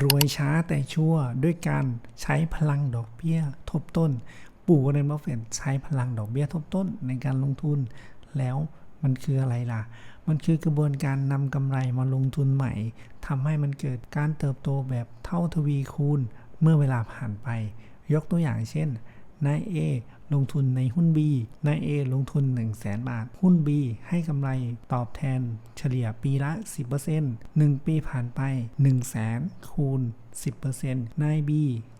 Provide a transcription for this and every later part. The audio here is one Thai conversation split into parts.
รวยช้าแต่ชั่วด้วยการใช้พลังดอกเบี้ยทบต้น ปู่วอร์เรนบัฟเฟตใช้พลังดอกเบี้ยทบต้นในการลงทุน แล้วมันคืออะไรล่ะ มันคือกระบวนการนำกำไรมาลงทุนใหม่ ทำให้มันเกิดการเติบโตแบบเท่าทวีคูณเมื่อเวลาผ่านไป ยกตัวอย่างเช่น นาย A ลงทุนในหุ้น B นาย A ลงทุน 1 0 0 0 0แบาท หุ้น B ให้กำไรตอบแทนเฉลี่ยปีละ 10% 1 ปีผ่านไป 1 0 0 0 0แสนคูณ 10%นาย B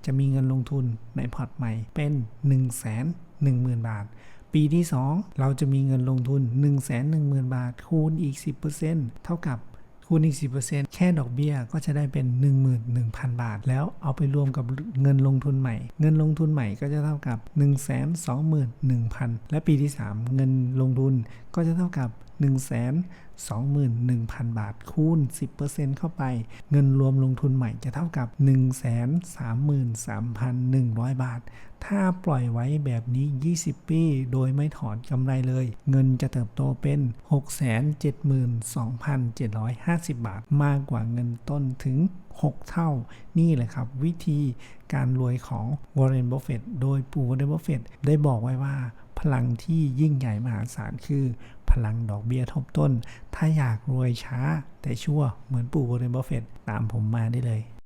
จะมีเงินลงทุนในพอร์ตใหม่เป็น 1 1 0 0 0 0 บาท ปีที่ 2 เราจะมีเงินลงทุน 1 1 0 0 0 0 บาท คูณอีก 10%เท่ากับ คูณอีก 10%แค่ดอกเบี้ยก็จะได้เป็น 11,000 บาท แล้วเอาไปรวมกับเงินลงทุนใหม่ เงินลงทุนใหม่ก็จะเท่ากับ 121,000 และปีที่ 3 เงินลงทุนก็จะเท่ากับ 121,000 บาทคูณ 10%เข้าไป เงินรวมลงทุนใหม่จะเท่ากับ 133,100 บาท ถ้าปล่อยไว้แบบนี้ 20 ปี โดยไม่ถอนกำไรเลย เงินจะเติบโตเป็น 672,750 บาท มากกว่าเงินต้นถึง 6 เท่า นี่แหละครับ วิธีการรวยของวอร์เรนบัฟเฟตโดยปู่วอร์เรนบัฟเฟตได้บอกไว้ว่าพลังที่ยิ่งใหญ่มหาศาลคือ พลังดอกเบี้ยทบต้น ถ้าอยากรวยช้าแต่ชั่วเหมือนปู่วอร์เรนบัฟเฟตตามผมมาได้เลย